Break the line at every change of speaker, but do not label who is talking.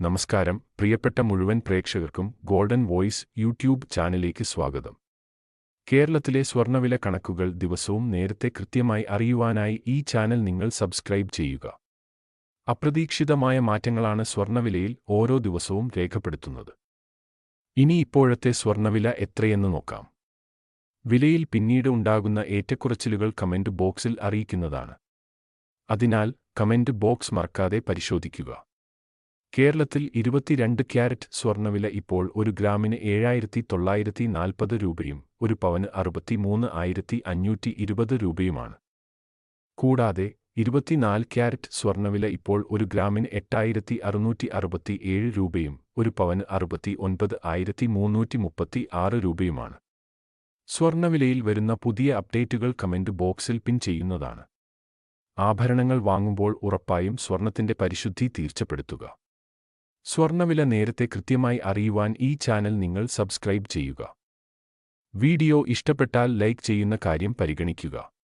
നമസ്കാരം. പ്രിയപ്പെട്ട മുഴുവൻ പ്രേക്ഷകർക്കും ഗോൾഡൻ വോയിസ് യൂട്യൂബ് ചാനലിലേക്ക് സ്വാഗതം. കേരളത്തിലെ സ്വർണവില കണക്കുകൾ ദിവസവും നേരത്തെ കൃത്യമായി അറിയുവാനായി ഈ ചാനൽ നിങ്ങൾ സബ്സ്ക്രൈബ് ചെയ്യുക. അപ്രതീക്ഷിതമായ മാറ്റങ്ങളാണ് സ്വർണവിലയിൽ ഓരോ ദിവസവും രേഖപ്പെടുത്തുന്നത്. ഇനി ഇപ്പോഴത്തെ സ്വർണവില എത്രയെന്ന് നോക്കാം. വിലയിൽ പിന്നീട് ഉണ്ടാകുന്ന ഏറ്റക്കുറച്ചിലുകൾ കമന്റ് ബോക്സിൽ അറിയിക്കുന്നതാണ്. അതിനാൽ കമന്റ് ബോക്സ് മറക്കാതെ പരിശോധിക്കുക. കേരളത്തിൽ ഇരുപത്തിരണ്ട് ക്യാരറ്റ് സ്വർണവില ഇപ്പോൾ ഒരു ഗ്രാമിന് ഏഴായിരത്തി തൊള്ളായിരത്തി നാൽപ്പത് രൂപയും ഒരു പവന് അറുപത്തിമൂന്ന് ആയിരത്തി അഞ്ഞൂറ്റി ഇരുപത് രൂപയുമാണ്. കൂടാതെ ഇരുപത്തിനാല് ക്യാരറ്റ് സ്വർണവില ഇപ്പോൾ ഒരു ഗ്രാമിന് എട്ടായിരത്തി അറുന്നൂറ്റി അറുപത്തി ഏഴ് രൂപയും ഒരു പവന് അറുപത്തി ഒൻപത് ആയിരത്തി മുന്നൂറ്റി മുപ്പത്തി ആറ് രൂപയുമാണ്. സ്വർണവിലയിൽ വരുന്ന പുതിയ അപ്ഡേറ്റുകൾ കമന്റ് ബോക്സിൽ പിൻ ചെയ്യുന്നതാണ്. ആഭരണങ്ങൾ വാങ്ങുമ്പോൾ ഉറപ്പായും സ്വർണത്തിന്റെ പരിശുദ്ധി തീർച്ചപ്പെടുത്തുക. സ്വർണവില നേരത്തെ കൃത്യമായി അറിയുവാൻ ഈ ചാനൽ നിങ്ങൾ സബ്സ്ക്രൈബ് ചെയ്യുക. വീഡിയോ ഇഷ്ടപ്പെട്ടാൽ ലൈക്ക് ചെയ്യുന്ന കാര്യം പരിഗണിക്കുക.